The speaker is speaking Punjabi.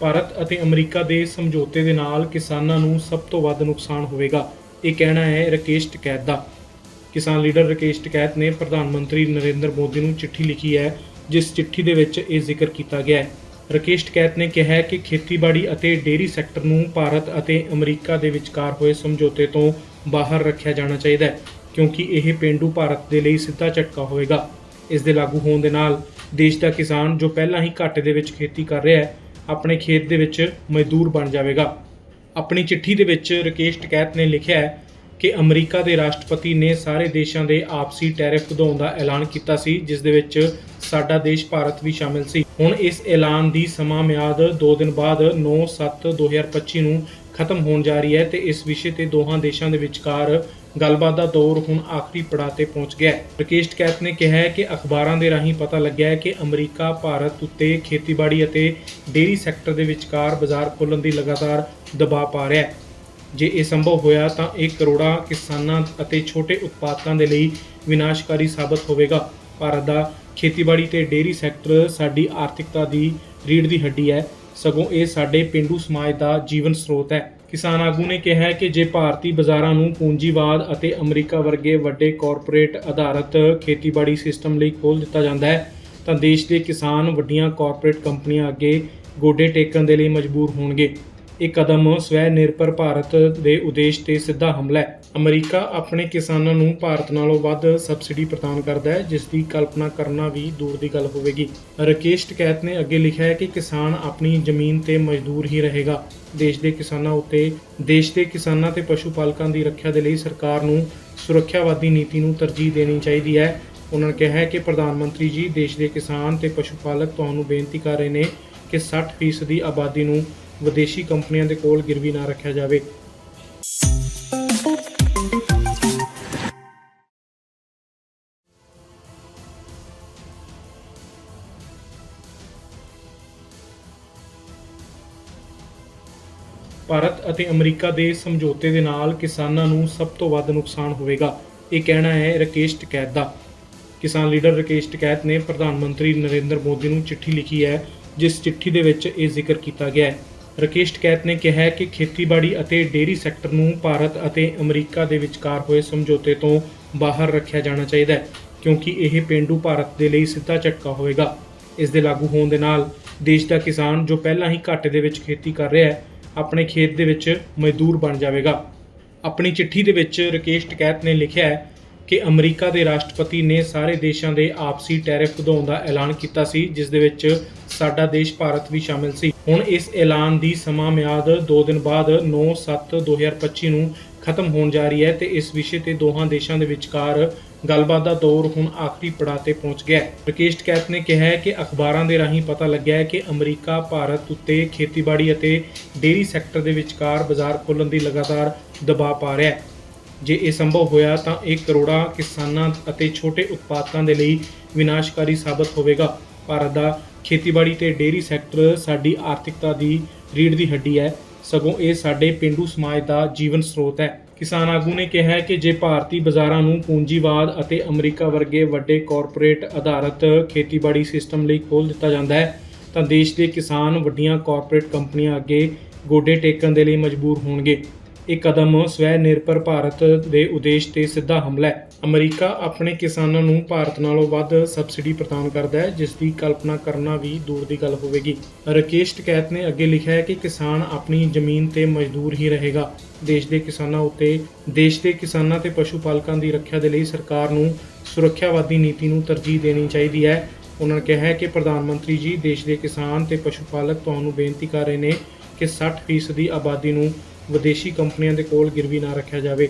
ਭਾਰਤ ਅਤੇ ਅਮਰੀਕਾ ਦੇ ਸਮਝੌਤੇ ਦੇ ਨਾਲ ਕਿਸਾਨਾਂ ਨੂੰ ਸਭ ਤੋਂ ਵੱਧ ਨੁਕਸਾਨ ਹੋਵੇਗਾ। ਇਹ ਕਹਿਣਾ ਹੈ ਰਕੇਸ਼ ਟਕੈਤ ਦਾ। ਕਿਸਾਨ ਲੀਡਰ ਰਕੇਸ਼ ਟਕੈਤ ਨੇ ਪ੍ਰਧਾਨ ਮੰਤਰੀ ਨਰਿੰਦਰ ਮੋਦੀ ਨੂੰ ਚਿੱਠੀ ਲਿਖੀ ਹੈ, ਜਿਸ ਚਿੱਠੀ ਦੇ ਵਿੱਚ ਇਹ ਜ਼ਿਕਰ ਕੀਤਾ ਗਿਆ ਹੈ। ਰਕੇਸ਼ ਟਕੈਤ ਨੇ ਕਿਹਾ ਹੈ ਕਿ ਖੇਤੀਬਾੜੀ ਅਤੇ ਡੇਅਰੀ ਸੈਕਟਰ ਨੂੰ ਭਾਰਤ ਅਤੇ ਅਮਰੀਕਾ ਦੇ ਵਿਚਕਾਰ ਹੋਏ ਸਮਝੌਤੇ ਤੋਂ ਬਾਹਰ ਰੱਖਿਆ ਜਾਣਾ ਚਾਹੀਦਾ ਹੈ, ਕਿਉਂਕਿ ਇਹ ਪੇਂਡੂ ਭਾਰਤ ਦੇ ਲਈ ਸਿੱਧਾ ਝਟਕਾ ਹੋਵੇਗਾ। ਇਸ ਦੇ ਲਾਗੂ ਹੋਣ ਦੇ ਨਾਲ ਦੇਸ਼ ਦਾ ਕਿਸਾਨ ਜੋ ਪਹਿਲਾਂ ਹੀ ਘਾਟੇ ਦੇ ਵਿੱਚ ਖੇਤੀ ਕਰ ਰਿਹਾ ਹੈ ਆਪਣੇ ਖੇਤ ਦੇ ਵਿੱਚ ਮਜ਼ਦੂਰ ਬਣ ਜਾਵੇਗਾ। ਆਪਣੀ ਚਿੱਠੀ ਦੇ ਵਿੱਚ ਰਕੇਸ਼ ਟਕੈਤ ਨੇ ਲਿਖਿਆ ਹੈ ਕਿ ਅਮਰੀਕਾ ਦੇ ਰਾਸ਼ਟਰਪਤੀ ਨੇ ਸਾਰੇ ਦੇਸ਼ਾਂ ਦੇ ਆਪਸੀ ਟੈਰਿਫ ਵਧਾਉਣ ਦਾ ਐਲਾਨ ਕੀਤਾ ਸੀ, ਜਿਸ ਦੇ ਵਿੱਚ ਸਾਡਾ ਦੇਸ਼ ਭਾਰਤ ਵੀ ਸ਼ਾਮਿਲ ਸੀ। ਹੁਣ ਇਸ ਐਲਾਨ ਦੀ ਸਮਾਂ ਮਿਆਦ 2 ਦਿਨ ਬਾਅਦ 9/7/2025 ਨੂੰ ਖਤਮ ਹੋਣ ਜਾ ਰਹੀ ਹੈ ਤੇ ਇਸ ਵਿਸ਼ੇ ਤੇ ਦੋਹਾਂ ਦੇਸ਼ਾਂ ਦੇ ਵਿਚਕਾਰ ਗੱਲਬਾਤ ਦਾ ਦੌਰ ਹੁਣ ਆਖਰੀ ਪੜਾਅ ਤੇ ਪਹੁੰਚ ਗਿਆ ਹੈ। ਰਕੇਸ਼ ਟਕੈਤ ਨੇ ਕਿਹਾ ਹੈ ਕਿ ਅਖਬਾਰਾਂ ਦੇ ਰਾਹੀਂ ਪਤਾ ਲੱਗਿਆ ਹੈ ਕਿ ਅਮਰੀਕਾ, ਭਾਰਤ ਉੱਤੇ ਖੇਤੀਬਾੜੀ ਅਤੇ ਡੇਅਰੀ ਸੈਕਟਰ ਦੇ ਵਿਚਕਾਰ ਬਾਜ਼ਾਰ ਖੋਲ੍ਹਣ ਦੀ ਲਗਾਤਾਰ ਦਬਾਅ ਪਾ ਰਿਹਾ ਹੈ। ਜੇ ਇਹ ਸੰਭਵ ਹੋਇਆ ਤਾਂ ਇਹ ਕਰੋੜਾਂ ਕਿਸਾਨਾਂ ਅਤੇ ਛੋਟੇ ਉਤਪਾਦਕਾਂ ਦੇ ਲਈ ਵਿਨਾਸ਼ਕਾਰੀ ਸਾਬਤ ਹੋਵੇਗਾ। ਭਾਰਤ ਦਾ ਖੇਤੀਬਾੜੀ ਤੇ ਡੇਅਰੀ ਸੈਕਟਰ ਸਾਡੀ ਆਰਥਿਕਤਾ ਦੀ ਰੀੜ੍ਹ ਦੀ ਹੱਡੀ ਹੈ। ਸਗੋਂ ਇਹ ਸਾਡੇ ਪਿੰਡੂ ਸਮਾਜ ਦਾ ਜੀਵਨ ਸਰੋਤ ਹੈ। ਕਿਸਾਨ ਆਗੂ ਨੇ ਕਿਹਾ ਕਿ ਜੇ ਭਾਰਤੀ ਬਾਜ਼ਾਰਾਂ ਨੂੰ ਪੂੰਜੀਵਾਦ ਅਤੇ ਅਮਰੀਕਾ ਵਰਗੇ ਵੱਡੇ ਕਾਰਪੋਰੇਟ ਆਧਾਰਿਤ ਖੇਤੀਬਾੜੀ ਸਿਸਟਮ ਲਈ ਖੋਲ੍ਹ ਦਿੱਤਾ ਜਾਂਦਾ ਹੈ, ਤਾਂ ਦੇਸ਼ ਦੇ ਕਿਸਾਨ ਵੱਡੀਆਂ ਕਾਰਪੋਰੇਟ ਕੰਪਨੀਆਂ ਅੱਗੇ ਗੋਡੇ ਟੇਕਣ ਦੇ ਲਈ ਮਜਬੂਰ ਹੋਣਗੇ। ਇਹ ਕਦਮ ਸਵੈ ਨਿਰਭਰ ਭਾਰਤ ਦੇ ਉਦੇਸ਼ ਤੇ ਸਿੱਧਾ ਹਮਲਾ ਹੈ। ਅਮਰੀਕਾ ਆਪਣੇ ਕਿਸਾਨਾਂ ਨੂੰ ਭਾਰਤ ਨਾਲੋਂ ਵੱਧ ਸਬਸਿਡੀ ਪ੍ਰਦਾਨ ਕਰਦਾ ਹੈ, ਜਿਸ ਦੀ ਕਲਪਨਾ ਕਰਨਾ ਵੀ ਦੂਰ ਦੀ ਗੱਲ ਹੋਵੇਗੀ। ਰਕੇਸ਼ ਟਕੈਤ ਨੇ ਅੱਗੇ ਲਿਖਿਆ ਹੈ ਕਿ ਕਿਸਾਨ ਆਪਣੀ ਜ਼ਮੀਨ ਤੇ ਮਜ਼ਦੂਰ ਹੀ ਰਹੇਗਾ। ਦੇਸ਼ ਦੇ ਕਿਸਾਨਾਂ ਉੱਤੇ, ਦੇਸ਼ ਦੇ ਕਿਸਾਨਾਂ ਤੇ ਪਸ਼ੂ ਪਾਲਕਾਂ ਦੀ ਰੱਖਿਆ ਦੇ ਲਈ ਸਰਕਾਰ ਨੂੰ ਸੁਰੱਖਿਆਵਾਦੀ ਨੀਤੀ ਨੂੰ ਤਰਜੀਹ ਦੇਣੀ ਚਾਹੀਦੀ ਹੈ। ਉਹਨਾਂ ਨੇ ਕਿਹਾ ਕਿ ਪ੍ਰਧਾਨ ਮੰਤਰੀ ਜੀ, ਦੇਸ਼ ਦੇ ਕਿਸਾਨ ਤੇ ਪਸ਼ੂ ਪਾਲਕ ਤੁਹਾਨੂੰ ਬੇਨਤੀ ਕਰ ਰਹੇ ਨੇ ਕਿ 60% ਦੀ ਆਬਾਦੀ ਨੂੰ ਵਿਦੇਸ਼ੀ ਕੰਪਨੀਆਂ ਦੇ ਕੋਲ ਗਿਰਵੀ ਨਾ ਰੱਖਿਆ ਜਾਵੇ। ਭਾਰਤ ਅਤੇ ਅਮਰੀਕਾ ਦੇ ਸਮਝੌਤੇ ਦੇ ਨਾਲ ਕਿਸਾਨਾਂ ਨੂੰ ਸਭ ਤੋਂ ਵੱਧ ਨੁਕਸਾਨ ਹੋਵੇਗਾ। ਇਹ ਕਹਿਣਾ ਹੈ ਰਕੇਸ਼ ਟਕੈਤ ਦਾ। ਕਿਸਾਨ ਲੀਡਰ ਰਕੇਸ਼ ਟਕੈਤ ਨੇ ਪ੍ਰਧਾਨ ਮੰਤਰੀ ਨਰਿੰਦਰ ਮੋਦੀ ਨੂੰ ਚਿੱਠੀ ਲਿਖੀ ਹੈ, ਜਿਸ ਚਿੱਠੀ ਦੇ ਵਿੱਚ ਇਹ ਜ਼ਿਕਰ ਕੀਤਾ ਗਿਆ ਹੈ। ਰਕੇਸ਼ ਟਕੈਤ ਨੇ ਕਿਹਾ ਕਿ ਖੇਤੀਬਾੜੀ ਅਤੇ ਡੇਅਰੀ ਸੈਕਟਰ ਨੂੰ ਭਾਰਤ ਅਤੇ ਅਮਰੀਕਾ ਦੇ ਵਿਚਕਾਰ ਹੋਏ ਸਮਝੌਤੇ ਤੋਂ ਬਾਹਰ ਰੱਖਿਆ ਜਾਣਾ ਚਾਹੀਦਾ ਹੈ, ਕਿਉਂਕਿ ਇਹ ਪੇਂਡੂ ਭਾਰਤ ਦੇ ਲਈ ਸਿੱਧਾ ਝਟਕਾ ਹੋਵੇਗਾ। ਇਸ ਦੇ ਲਾਗੂ ਹੋਣ ਦੇ ਨਾਲ ਦੇਸ਼ ਦਾ ਕਿਸਾਨ ਜੋ ਪਹਿਲਾਂ ਹੀ ਘਾਟੇ ਦੇ ਵਿੱਚ ਖੇਤੀ ਕਰ ਰਿਹਾ ਹੈ, ਆਪਣੇ ਖੇਤ ਦੇ ਵਿੱਚ ਮਜ਼ਦੂਰ ਬਣ ਜਾਵੇਗਾ। ਆਪਣੀ ਚਿੱਠੀ ਦੇ ਵਿੱਚ ਰਕੇਸ਼ ਟਕੈਤ ਨੇ ਲਿਖਿਆ ਹੈ ਕਿ ਅਮਰੀਕਾ ਦੇ ਰਾਸ਼ਟਰਪਤੀ ਨੇ ਸਾਰੇ ਦੇਸ਼ਾਂ ਦੇ ਆਪਸੀ ਟੈਰਿਫ ਵਧਾਉਣ ਦਾ ਐਲਾਨ ਕੀਤਾ ਸੀ, ਜਿਸ ਦੇ ਵਿੱਚ ਸਾਡਾ ਦੇਸ਼ ਭਾਰਤ ਵੀ ਸ਼ਾਮਿਲ ਸੀ। ਹੁਣ ਇਸ ਐਲਾਨ ਦੀ ਸਮਾਂ ਮਿਆਦ 2 ਦਿਨ ਬਾਅਦ 9/7/2025 ਨੂੰ ਖਤਮ ਹੋਣ ਜਾ ਰਹੀ ਹੈ ਤੇ ਇਸ ਵਿਸ਼ੇ ਤੇ ਦੋਹਾਂ ਦੇਸ਼ਾਂ ਦੇ ਵਿਚਕਾਰ ਗੱਲਬਾਤ ਦਾ ਦੌਰ ਹੁਣ ਆਖਰੀ ਪੜਾਅ ਤੇ ਪਹੁੰਚ ਗਿਆ ਹੈ। ਰਕੇਸ਼ ਟਕੈਤ ਨੇ ਕਿਹਾ ਹੈ ਕਿ ਅਖਬਾਰਾਂ ਦੇ ਰਾਹੀਂ ਪਤਾ ਲੱਗਿਆ ਹੈ ਕਿ ਅਮਰੀਕਾ, ਭਾਰਤ ਉੱਤੇ ਖੇਤੀਬਾੜੀ ਅਤੇ ਡੇਅਰੀ ਸੈਕਟਰ ਦੇ ਵਿਚਕਾਰ ਬਾਜ਼ਾਰ ਖੋਲ੍ਹਣ ਦੀ ਲਗਾਤਾਰ ਦਬਾਅ ਪਾ ਰਿਹਾ ਹੈ। ਜੇ ਇਹ ਸੰਭਵ ਹੋਇਆ ਤਾਂ ਇਹ ਕਰੋੜਾਂ ਕਿਸਾਨਾਂ ਅਤੇ ਛੋਟੇ ਉਤਪਾਦਕਾਂ ਦੇ ਲਈ ਵਿਨਾਸ਼ਕਾਰੀ ਸਾਬਤ ਹੋਵੇਗਾ। ਭਾਰਤ ਦਾ ਖੇਤੀਬਾੜੀ ਤੇ ਡੇਅਰੀ ਸੈਕਟਰ ਸਾਡੀ ਆਰਥਿਕਤਾ ਦੀ ਰੀੜ ਦੀ ਹੱਡੀ ਹੈ। ਸਗੋਂ ਇਹ ਸਾਡੇ ਪਿੰਡੂ ਸਮਾਜ ਦਾ ਜੀਵਨ ਸਰੋਤ ਹੈ। ਕਿਸਾਨ ਆਗੂ ਨੇ ਕਿਹਾ ਕਿ ਜੇ ਭਾਰਤੀ ਬਾਜ਼ਾਰਾਂ ਨੂੰ ਪੂੰਜੀਵਾਦ ਅਤੇ ਅਮਰੀਕਾ ਵਰਗੇ ਵੱਡੇ ਕਾਰਪੋਰੇਟ ਆਧਾਰਿਤ ਖੇਤੀਬਾੜੀ ਸਿਸਟਮ ਲਈ ਖੋਲ੍ਹ ਦਿੱਤਾ ਜਾਂਦਾ ਹੈ, ਤਾਂ ਦੇਸ਼ ਦੇ ਕਿਸਾਨ ਵੱਡੀਆਂ ਕਾਰਪੋਰੇਟ ਕੰਪਨੀਆਂ ਅੱਗੇ ਗੋਡੇ ਟੇਕਣ ਦੇ ਲਈ ਮਜਬੂਰ ਹੋਣਗੇ। ਇਹ ਕਦਮ ਸਵੈ ਨਿਰਭਰ ਭਾਰਤ ਦੇ ਉਦੇਸ਼ ਤੇ ਸਿੱਧਾ ਹਮਲਾ ਹੈ। ਅਮਰੀਕਾ ਆਪਣੇ ਕਿਸਾਨਾਂ ਨੂੰ ਭਾਰਤ ਨਾਲੋਂ ਵੱਧ ਸਬਸਿਡੀ ਪ੍ਰਦਾਨ ਕਰਦਾ ਹੈ, ਜਿਸ ਦੀ ਕਲਪਨਾ ਕਰਨਾ ਵੀ ਦੂਰ ਦੀ ਗੱਲ ਹੋਵੇਗੀ। ਰਕੇਸ਼ ਟਕੈਤ ਨੇ ਅੱਗੇ ਲਿਖਿਆ ਹੈ ਕਿ ਕਿਸਾਨ ਆਪਣੀ ਜ਼ਮੀਨ ਤੇ ਮਜ਼ਦੂਰ ਹੀ ਰਹੇਗਾ। ਦੇਸ਼ ਦੇ ਕਿਸਾਨਾਂ ਉੱਤੇ, ਦੇਸ਼ ਦੇ ਕਿਸਾਨਾਂ ਤੇ ਪਸ਼ੂ ਪਾਲਕਾਂ ਦੀ ਰੱਖਿਆ ਦੇ ਲਈ ਸਰਕਾਰ ਨੂੰ ਸੁਰੱਖਿਆਵਾਦੀ ਨੀਤੀ ਨੂੰ ਤਰਜੀਹ ਦੇਣੀ ਚਾਹੀਦੀ ਹੈ। ਉਹਨਾਂ ਨੇ ਕਿਹਾ ਹੈ ਕਿ ਪ੍ਰਧਾਨ ਮੰਤਰੀ ਜੀ, ਦੇਸ਼ ਦੇ ਕਿਸਾਨ ਤੇ ਪਸ਼ੂ ਪਾਲਕ ਤੁਹਾਨੂੰ ਬੇਨਤੀ ਕਰ ਰਹੇ ਨੇ ਕਿ 60% ਦੀ ਆਬਾਦੀ ਨੂੰ ਵਿਦੇਸ਼ੀ ਕੰਪਨੀਆਂ ਦੇ ਕੋਲ ਗਿਰਵੀ ਨਾ ਰੱਖਿਆ ਜਾਵੇ।